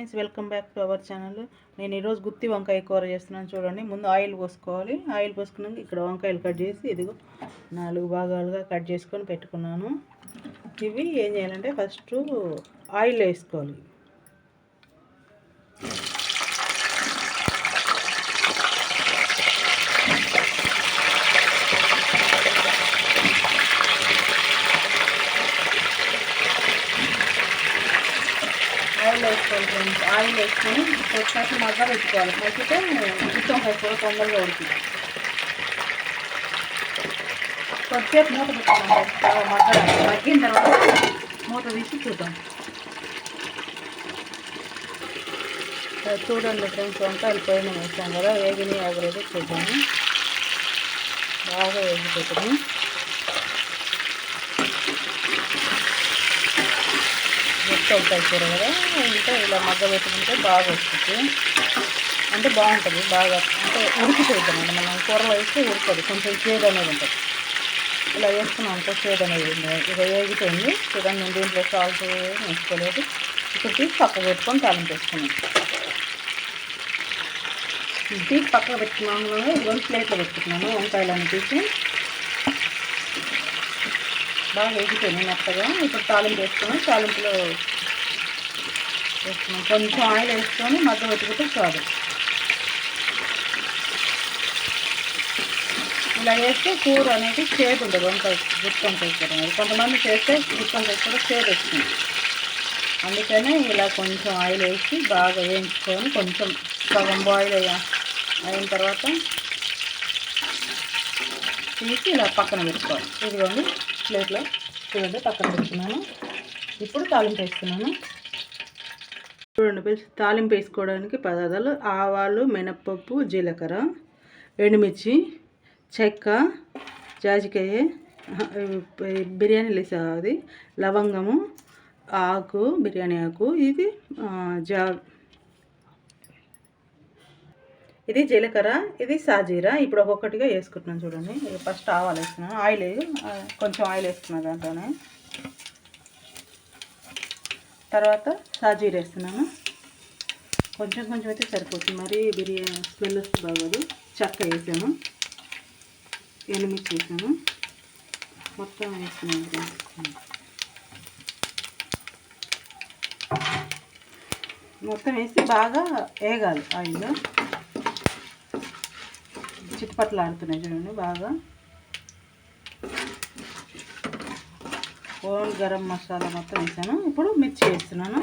Friends welcome back to our channel. నేను ఈరోజు గుత్తి వంకాయ కూర చేస్తున్నాను చూడండి. ముందు ఆయిల్ పోసుకోవాలి. ఆయిల్ పోసుకున్నాక ఇక్కడ వంకాయలు కట్ చేసి ఇదిగో నాలుగు భాగాలుగా కట్ చేసుకొని పెట్టుకున్నాను. ఇవి ఏం చేయాలంటే ఫస్ట్ ఆయిల్ వేసుకోవాలి ఆయిల్ వేసుకోవాలి ఫ్రెండ్స్ ఆయిల్ వేసుకొని కొద్దిసేపు మగ్గ పెట్టుకోవాలి మగ్గితే గుత్తి వంకాయ కూర తొందరగా ఉడుకుతుంది కొద్దిసేపు మూత పెట్టుకోవాలి బాగా మగ్గ మగ్గిన తర్వాత మూత తీసి చూద్దాం అది చూడండి ఫ్రెండ్స్ వంకాయలు పైన వేసాం కదా వేగిని ఆగలేదు చూద్దాము బాగా వేగిపోతుంది గుత్తి వంకాయ కూర కదా అంటే ఇలా మగ్గ పెట్టుకుంటే బాగా వస్తుంది అంటే బాగుంటుంది బాగా అంటే ఉడికిపోతుంది అండి మనం కూరలో వేస్తే ఉడకదు కొంచెం చేదు అనేది ఉంటుంది. ఇలా వేసుకున్నాం అనుకో చేదు అనేది ఉంది. ఇక వేగిపోయింది. చూడండి నేను దీంట్లో సాల్ట్ వేసుకోలేదు. ఇప్పుడు తీసి పక్కకు పెట్టుకొని తాలింపు వేసుకున్నాం. తీసి పక్కకు పెట్టుకున్నాము ఇదిగో ప్లేట్లో పెట్టుకున్నాము వంకాయలను తీసి బాగా వేగిపోయినాయి మెత్తగా. ఇప్పుడు తాలింపు వేసుకొని తాలింపులో వేసుకున్నాం. కొంచెం ఆయిల్ వేసుకొని మధ్య పెట్టుకుంటే చాలు. ఇలా వేస్తే కూర అనేది చేదు ఉండదు. వంకాయ గుత్తి వంకాయ కొంతమంది చేస్తే గుత్తి వంకాయ చేదు వస్తుంది. అందుకనే ఇలా కొంచెం ఆయిల్ వేసి బాగా వేయించుకొని కొంచెం సగం బాయిల్ అయ్యా అయిన తర్వాత తీసి ఇలా పక్కన పెట్టుకోవాలి. ఇదిగోండి. ప్లేట్లో చూడండి పక్కన పెట్టుకున్నాను. ఇప్పుడు తాలింపు వేసుకున్నాను చూడండి తాలింపు వేసుకోవడానికి పదార్థాలు ఆవాలు మినప్పప్పు జీలకర్ర ఎండుమిర్చి చెక్క జాజికాయ బిర్యానీ లేసా అది లవంగము ఆకు బిర్యానీ ఆకు ఇది జా ఇది జీలకర్ర ఇది సాజీరా. ఇప్పుడు ఒక్కొక్కటిగా వేసుకుంటున్నాను చూడండి. ఫస్ట్ ఆవాలు వేస్తున్నాను ఆయిల్ కొంచెం ఆయిల్ వేస్తున్నాను దాంట్లోనే. తర్వాత సాజీరా వేస్తున్నాను. కొంచెం కొంచెం అయితే సరిపోతుంది. మరి బిర్యానీ స్మెల్ వస్తే బాగోదు. చెక్క వేసాను. ఎనిమిది వేసాను. మొత్తం వేస్తున్నాను మొత్తం వేసి బాగా వేగాలి ఆయిల్లో చిట్పట్లు ఆడుతున్నాయి చూడండి బాగా. ఓన్ గరం మసాలా మొత్తం వేసాను. ఇప్పుడు మిర్చి వేస్తున్నాను.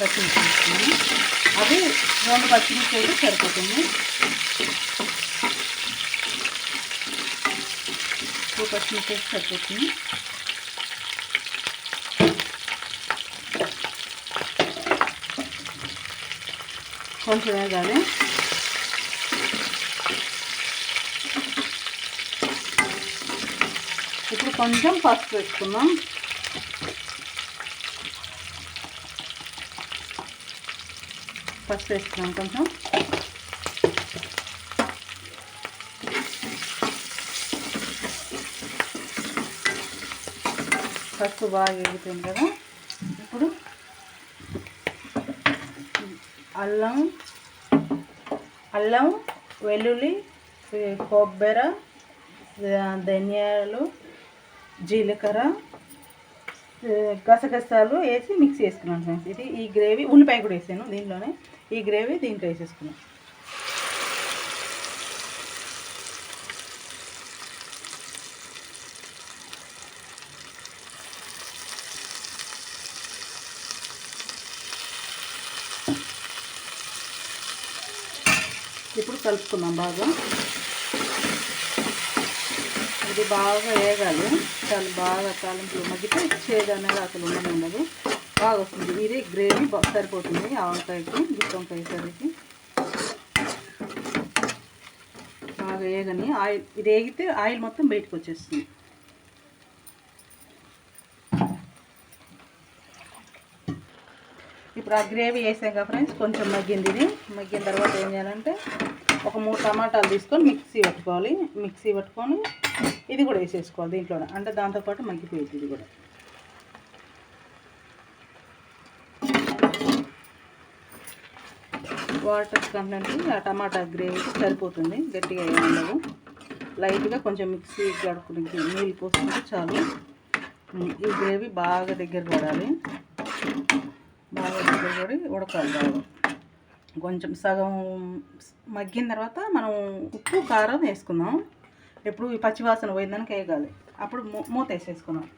పచ్చిమిర్చి వేస్తున్నాను. అది రెండు పచ్చిమిర్చి అయితే సరిపోతుంది. టూ పచ్చిమిర్చి అయితే సరిపోతుంది. కొంచెం వేగాలి ఇప్పుడు కొంచెం పసుపు వేసుకుందాం. పసుపు వేసుకున్నాం కొంచెం. పసుపు బాగా ఎగుతుంది కదా. ఇప్పుడు అల్లం అల్లం వెల్లుల్లి కొబ్బెర కొబ్బరి ధనియాలు జీలకర్ర గసగసాలు వేసి మిక్స్ చేసుకున్నాను ఫ్రెండ్స్. ఇది ఈ గ్రేవీ ఉల్లిపాయ కూడా వేసాను దీంట్లోనే. ఈ గ్రేవీ దీంట్లో వేసేసుకున్నాను. ఇప్పుడు కలుపుకుందాం బాగా. ఇది బాగా వేగాలి. చాలా బాగా తాలింపులు మగ్గితే చేదు అనేది అసలు ఉండనే ఉండదు. బాగా వస్తుంది. ఇది గ్రేవీ సరిపోతుంది ఆవకాయకి వంకాయకి వంకాయ కర్రీకి. బాగా వేగని ఆయిల్ ఇది వేగితే ఆయిల్ మొత్తం బయటకు వచ్చేస్తుంది. ఇప్పుడు ఆ గ్రేవీ వేసాం కదా ఫ్రెండ్స్ కొంచెం మగ్గింది ఇది. మగ్గిన తర్వాత ఏం చేయాలంటే ఒక మూడు టమాటాలు తీసుకొని మిక్సీ పట్టుకోవాలి. మిక్సీ పట్టుకొని ఇది కూడా వేసేసుకోవాలి దీంట్లోనే. అంటే దాంతోపాటు మగ్గిపోయింది ఇది కూడా. వాటర్ కంటెంట్ ఆ టమాటా గ్రేవీకి సరిపోతుంది. గట్టిగా ఏమి ఉండవు లైట్గా కొంచెం మిక్సీ గడుపునికి నీళ్ళు పోసుకుంటే చాలు. ఈ గ్రేవీ బాగా దగ్గర పడాలి. బాగా దగ్గర పడి ఉడకాలి బాగా. కొంచెం సగం మగ్గిన తర్వాత మనం ఉప్పు కారం వేసుకుందాం. ఎప్పుడు ఈ పచ్చివాసన పోయిందానికి వేయగాలి అప్పుడు మూ- మూత వేసేసుకున్నాం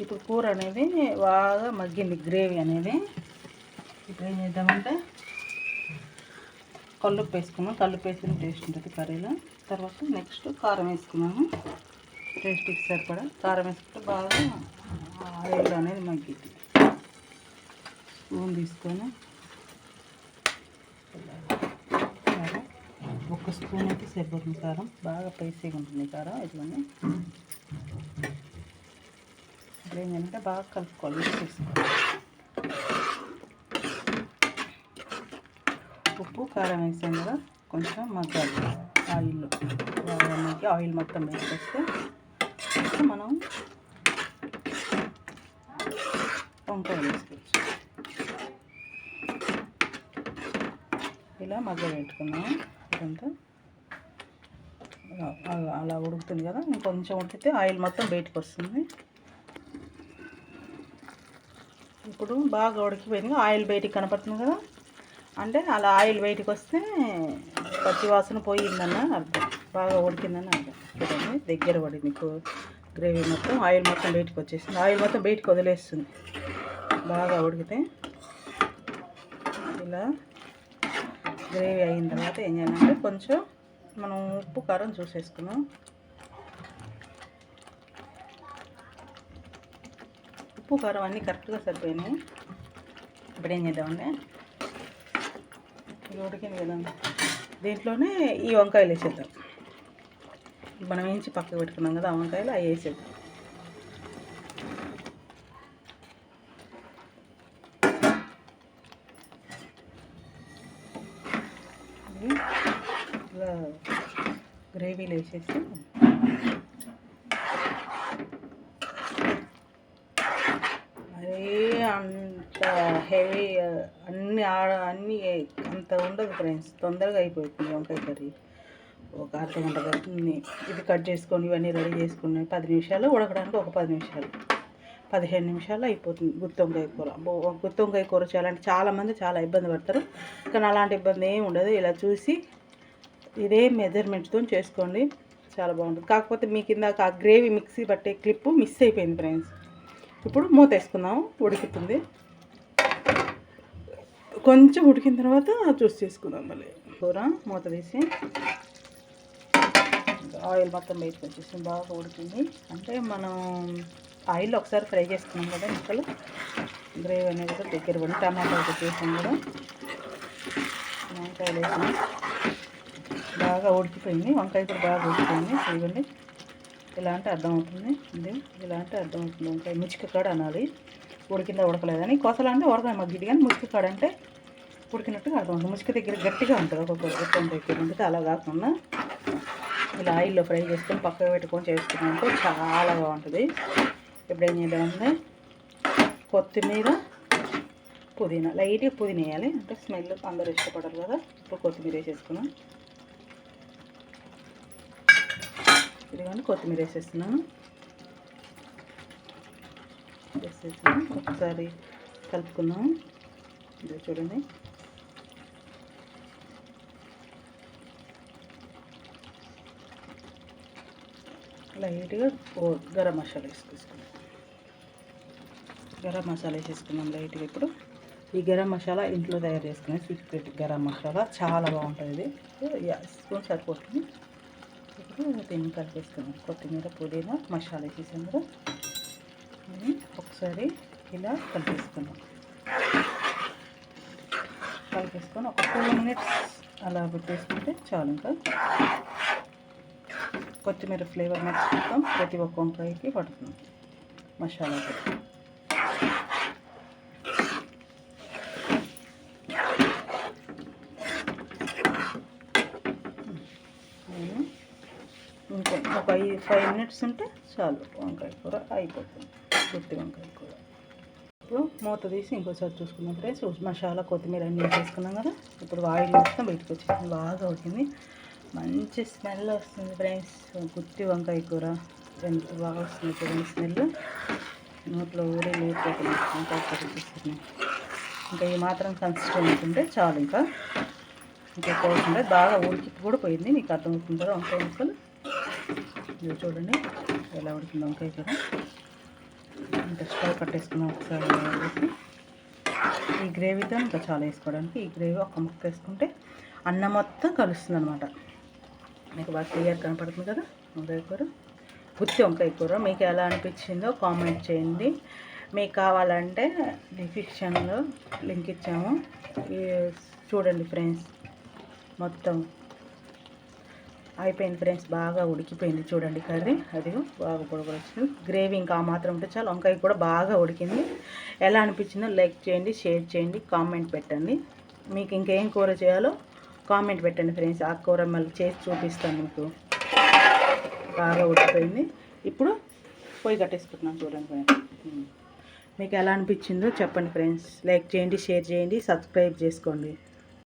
ఇప్పుడు కూర అనేది బాగా మగ్గింది గ్రేవీ అనేది. ఇప్పుడు ఏం చేద్దామంటే కల్లుప్పు వేసుకున్నాం కల్లుప్పు వేసిన టేస్ట్ ఉంటుంది కర్రీలో. తర్వాత నెక్స్ట్ కారం వేసుకున్నాము టేస్ట్కి సరిపడా. కారం వేసుకుంటే బాగా ఆయిల్ అనేది మగ్గిద్ది. స్పూన్ తీసుకొని ఒక స్పూన్ అయితే సరిపోతుంది కారం. బాగా పైసీగా ఉంటుంది కారం ఇట్లనే. ఇప్పుడు ఏంటంటే బాగా కలుపుకోవాలి మిక్స్ ఉప్పు కారం వేసాం కదా కొంచెం మగ్గాలి ఆయిల్లో. మగ్గి ఆయిల్ మొత్తం వేసేస్తే మనం వంకాయ వేసుకోవచ్చు ఇలా మగ్గ పెట్టుకున్నాం. ఇదంతా. అలా- ఉడుకుతుంది కదా. ఇంకొంచెం ఉడికితే ఆయిల్ మొత్తం బయటకు వస్తుంది. ఇప్పుడు బాగా ఉడికిపోయింది ఆయిల్ బయటికి కనపడుతుంది కదా. అంటే అలా ఆయిల్ బయటికి వస్తే పచ్చి వాసన పోయిందన్న అర్థం. బాగా ఉడికిందని అర్థం. దగ్గర పడింది కూ- గ్రేవీ మొత్తం ఆయిల్ మొత్తం బయటికి వచ్చేసింది. ఆయిల్ మొత్తం బయటికి వదిలేస్తుంది. బాగా ఉడికితే ఇలా గ్రేవీ అయిన తర్వాత ఏం చేయాలంటే కొంచెం మనం ఉప్పు కారం చూసేసుకున్నాం ఉప్పు కారం అన్నీ కరెక్ట్గా సరిపోయినాయి. ఇప్పుడు ఏం చేద్దామండి ఇది ఉడికింది కదా దీంట్లోనే ఈ వంకాయలు వేసేద్దాం. మనం వేయించి పక్కకు పెట్టుకున్నాం కదా ఆ వంకాయలు అవి వేసేద్దాం ఇవి ఇలా గ్రేవీలు వేసేసి మరీ అంత హెవీ అన్ని ఆడ అన్ని అంత ఉండదు ఫ్రెండ్స్ తొందరగా అయిపోతుంది వంకాయ కర్రీ. ఒక అర్ధ గంట ఇది కట్ చేసుకొని ఇవన్నీ రెడీ చేసుకుని పది నిమిషాలు ఉడకడానికి ఒక పది నిమిషాలు. పదిహేను నిమిషాలు అయిపోతుంది గుత్తి వంకాయ కూర గుత్తొంకాయ గుత్తి వంకాయ కూర చేయాలంటే చాలామంది చాలా ఇబ్బంది పడతారు. కానీ అలాంటి ఇబ్బంది ఏమి ఉండదు. ఇలా చూసి ఇదే మెజర్మెంట్తో చేసుకోండి. చాలా బాగుంటుంది. కాకపోతే మీకు ఇందాక ఆ గ్రేవీ మిక్సీ పట్టే క్లిప్ మిస్ అయిపోయింది ఫ్రెండ్స్ ఇప్పుడు మూత వేసుకుందాం. ఉడుకుతుంది. కొంచెం ఉడికిన తర్వాత చూసి చేసుకుందాం మళ్ళీ. కూర మూత తీసి. ఆయిల్ మొత్తం బయటకు వచ్చేసింది బాగా ఉడికింది. అంటే మనం ఆయిల్ ఒకసారి ఫ్రై చేసుకున్నాం కదా ముక్కలు. గ్రేవీ అనేది కూడా దగ్గర పడి టమాటా ఒకటి చేసాం కూడా వంకాయలు వేసాం బాగా ఉడికిపోయింది. వంకాయ కూడా బాగా ఉడికిపోయింది. ఇవ్వండి ఇలా అంటే అర్థమవుతుంది ఇది ఇలా అంటే అర్థమవుతుంది వంకాయ ముచ్చిక కాడ అనాలి. ఉడికిందా ఉడకలేదని కొసలు అంటే ఉడక మగ్గిది కానీ ముచ్చిక కాడ అంటే ఉడికినట్టుగా అర్థమవుతుంది ముచ్చిక దగ్గర గట్టిగా ఉంటుంది. ఒక్కొక్క దగ్గర ఉంటుంది అలా కాకుండా ఇలా ఆయిల్లో ఫ్రై చేసుకొని పక్కకు పెట్టుకొని చేసుకున్నామంటే చాలా బాగుంటుంది. ఇప్పుడు ఏం చేద్దామంటే కొత్తిమీర పుదీనా. లైట్గా పుదీనా వేయాలి. అంటే స్మెల్ అందరూ ఇష్టపడరు కదా. ఇప్పుడు కొత్తిమీర వేసేసుకున్నాం. ఇదిగోండి కొత్తిమీర వేసేస్తున్నాను వేసేసాను ఒకసారి కలుపుకున్నాం ఇది చూడండి. లైట్గా ఓ గరం మసాలా వేసుకుందాం గరం మసాలా వేసేసుకున్నాం లైట్గా ఇప్పుడు. ఈ గరం మసాలా ఇంట్లో తయారు చేసుకునే సీక్రెట్ గరం మసాలా చాలా బాగుంటుంది ఇది. యా, స్పూన్ సరిపోతుంది. ఇప్పుడు దీన్ని కలిపేసుకున్నాం కొత్తిమీర పుదీనా మసాలా వేసేసాం కదా. ఒకసారి ఇలా కలిపేసుకున్నాం. కలిపేసుకొని ఒక టూ మినిట్స్ అలా పెట్టేసుకుంటే చాలు ఇంకా. కొత్తిమీర ఫ్లేవర్ మొత్తం ప్రతి ఒక్క వంకాయకి పడుతుంది. మసాలా ఇంకో ఒక ఐదు ఫైవ్ మినిట్స్ ఉంటే చాలు. వంకాయ కూర అయిపోతుంది. గుత్తి వంకాయ కూర. ఇప్పుడు మూత తీసి ఇంకోసారి చూసుకున్నప్పుడే మసాలా కొత్తిమీర అన్నీ వేసుకున్నాం కదా. ఇప్పుడు ఆయిల్ మొత్తం బయటకు వచ్చేసింది. బాగా అవుతుంది మంచి స్మెల్ వస్తుంది ఫ్రెండ్స్. గుత్తి వంకాయ కూర. ఎంత బాగా వస్తుంది చూడండి స్మెల్. నోట్లో ఊరే లేకపోతుంది. వంకాయ కూర ఇంకా ఈ మాత్రం కన్సిస్టెంట్ ఉంటే చాలు ఇంకా. ఇంకా పోకుండా బాగా ఉడికి కూడా పోయింది. మీకు అర్థమవుతుంది కదా వంకాయ ముక్కలు? ఇది చూడండి. ఎలా ఉడికింది వంకాయ కూర? ఇంకా స్టవ్ కట్టేసుకున్నాం ఒకసారి ఈ గ్రేవీతో ఇంకా చాలా వేసుకోవడానికి. ఈ గ్రేవీ ఒక ముక్క వేసుకుంటే అన్నం మొత్తం కలుస్తుంది అనమాట మీకు బాగా క్లియర్ కనపడుతుంది కదా? వంకాయ కూర. గుత్తి వంకాయ కూర. మీకు ఎలా అనిపించిందో కామెంట్ చేయండి. మీకు కావాలంటే డిస్క్రిప్షన్లో లింక్ ఇచ్చాము. చూడండి ఫ్రెండ్స్ మొత్తం అయిపోయింది ఫ్రెండ్స్. బాగా ఉడికిపోయింది చూడండి కర్రీ. అది బాగా పొడగొచ్చింది గ్రేవీ ఇంకా ఆ మాత్రం ఉంటే చాలు. వంకాయ కూడా బాగా ఉడికింది. ఎలా అనిపించిందో లైక్ చేయండి షేర్ చేయండి కామెంట్ పెట్టండి. మీకు ఇంకేం కూర చేయాలో కామెంట్ పెట్టండి ఫ్రెండ్స్. ఆ కూర మళ్ళీ చేసి చూపిస్తాను మీకు. బాగా ఉడికిపోయింది. ఇప్పుడు పొయ్యి కట్టేసుకుంటున్నాను చూడండి ఫ్రెండ్స్. మీకు ఎలా అనిపించిందో చెప్పండి ఫ్రెండ్స్. లైక్ చేయండి షేర్ చేయండి సబ్స్క్రైబ్ చేసుకోండి.